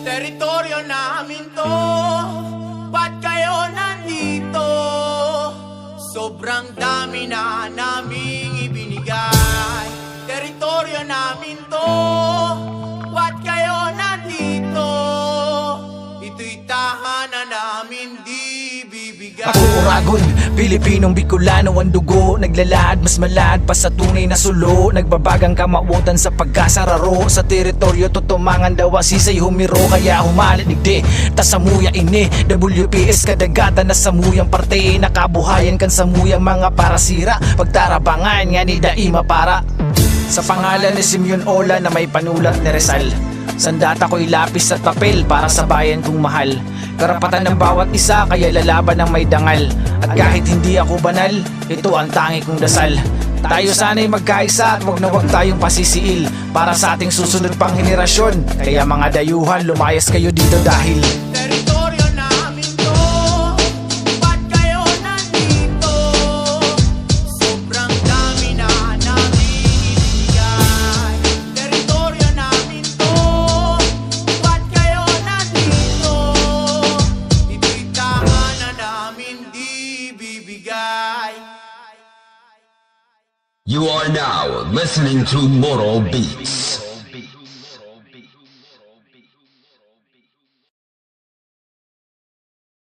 Teritoryo namin to. Ba't kayo nandito? Sobrang dami na naming ibinigay. Teritoryo namin to Ito'y tahanan namin di Ako Uragon, Pilipinong Bicolano ang dugo. Naglalahad mas malad pa sa tunay na sulo. Nagbabagang kamautan sa pagkasararo. Sa teritoryo tutumangan daw ang sisay humiro. Kaya humaladigdi, tasamuya ini. WPS kadagatan na samuyang parte. Nakabuhayan kan samuyang mga parasira. Pagtarabangan nga ni Daima para. Sa pangalan ni Simeon Ola na may panulat ni Rizal Sandata ko'y lapis at papel para sa bayan kong mahal. Karapatan ng bawat isa kaya lalaban ng may dangal. At kahit hindi ako banal, ito ang tangi kong dasal. Tayo sana'y magkaisa at wag na wag tayong pasisiil. Para sa ating susunod pang henerasyon Kaya mga dayuhan, lumayas kayo dito dahil You are now listening to Moral Beats.